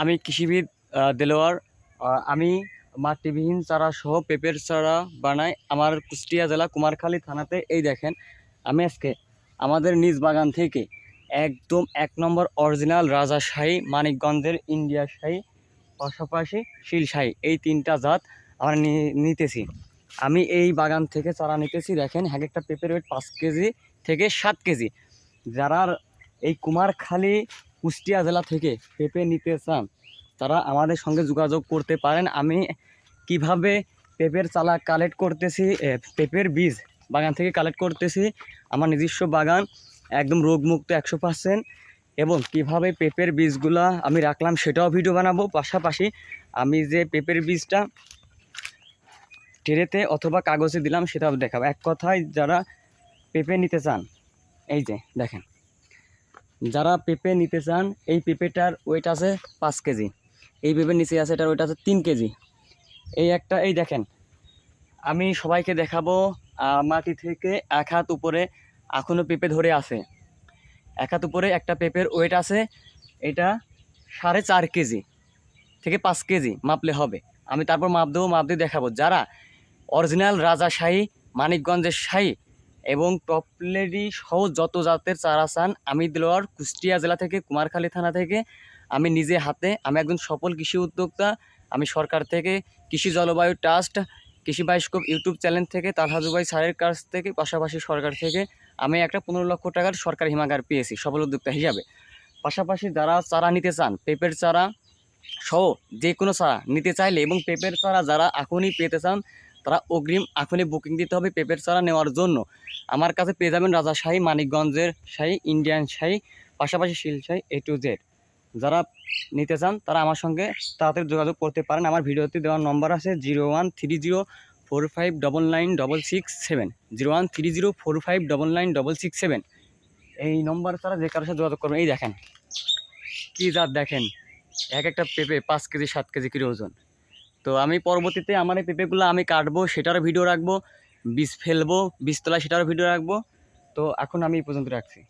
আমি কৃষিবিদ দেলোয়ার। আমি মাটিবিহীন চারা সহ পেঁপের চারা বানাই আমার কুষ্টিয়া জেলা কুমারখালী থানাতে। এই দেখেন, আমি আজকে আমাদের নিজ বাগান থেকে একদম এক নম্বর অরিজিনাল রাজাশাহী মানিকগঞ্জের ইন্ডিয়া শাহী, পাশাপাশি শিলশাহী এই তিনটা জাত আমরা নিতেছি। আমি এই বাগান থেকে চারা নিতেছি, দেখেন, এক একটা পেঁপের ওয়েট পাঁচ কেজি থেকে সাত কেজি। যারা এই কুমারখালী কুষ্টিয়া জেলা থেকে পেঁপে নিতে চান, তারা আমাদের সঙ্গে যোগাযোগ করতে পারেন। আমি কীভাবে পেঁপের চালা কালেক্ট করতেছি পেঁপের বীজ বাগান থেকে কালেক্ট করতেছি, আমার নিজস্ব বাগান, একদম রোগমুক্ত একশো পার্সেন্ট এবং কীভাবে পেঁপের বীজগুলা আমি রাখলাম সেটাও ভিডিও বানাবো। পাশাপাশি আমি যে পেঁপের বীজটা ট্রেতে অথবা কাগজে দিলাম সেটাও দেখাবো। এক কথায় যারা পেঁপে নিতে চান, এই যে দেখেন। যারা পেঁপে নিতে চান, এই পেঁপেটার ওয়েট আছে পাঁচ কেজি। এই পেঁপের নিচে আছে, এটার ওয়েট আছে তিন কেজি। এই একটা, এই দেখেন, আমি সবাইকে দেখাবো মাটি থেকে এক হাত উপরে এখনও পেঁপে ধরে আছে। এক হাত উপরে একটা পেঁপের ওয়েট আছে, এটা সাড়ে চার কেজি থেকে পাঁচ কেজি মাপলে হবে। আমি তারপর মাপ দেবো, মাপ দিয়ে দেখাবো। যারা অরিজিনাল রাজাশাহী, মানিকগঞ্জের শাহী এবং টপলেডি সহ যত জাতের চারা চান, আমি দিলোয়ার কুষ্টিয়া জেলা থেকে, কুমারখালী থানা থেকে, আমি নিজে হাতে, আমি একজন সফল কৃষি উদ্যোক্তা, আমি সরকার থেকে, কৃষি জলবায়ু ট্রাস্ট কৃষি বায়োস্কোপ ইউটিউব চ্যানেল থেকে তালহাজু ভাই স্যারের কাছ থেকে, পাশাপাশি সরকার থেকে, আমি একটা পনেরো লক্ষ টাকার সরকারি হিমাগার পেয়েছি সফল উদ্যোক্তা হিসাবে। পাশাপাশি যারা চারা নিতে চান, পেঁপের চারা সহ যে কোনো চারা নিতে চাইলে এবং পেঁপের চারা যারা এখনই পেতে চান তারা অগ্রিম এখনই বুকিং দিতে হবে পেঁপের চারা নেওয়ার জন্য। আমার কাছে পেয়ে যাবেন রাজাশাহী, মানিকগঞ্জের শাহী, ইন্ডিয়ান শাহী, পাশাপাশি শিলশাহী এ টু জেড যারা নিতে চান, তারা আমার সঙ্গে তাড়াতাড়ি যোগাযোগ করতে পারেন। আমার ভিডিওতে দেওয়ার নম্বর আছে zero one three zero four five double nine double six seven. Zero one three zero four five double nine double six seven. এই নম্বর তারা যে কারোর সাথে যোগাযোগ করবেন, এই দেখেন। কী জাত দেখেন? এক একটা পেঁপে পাঁচ কেজি, সাত কেজি করে ওজন। তো আমি পরবর্তীতে আমার এই পেঁপেগুলো আমি কাটবো, সেটারও ভিডিও রাখব, বীজ ফেলব, বীজতলায় সেটারও ভিডিও রাখব। তো এখন আমি এই পর্যন্ত রাখছি।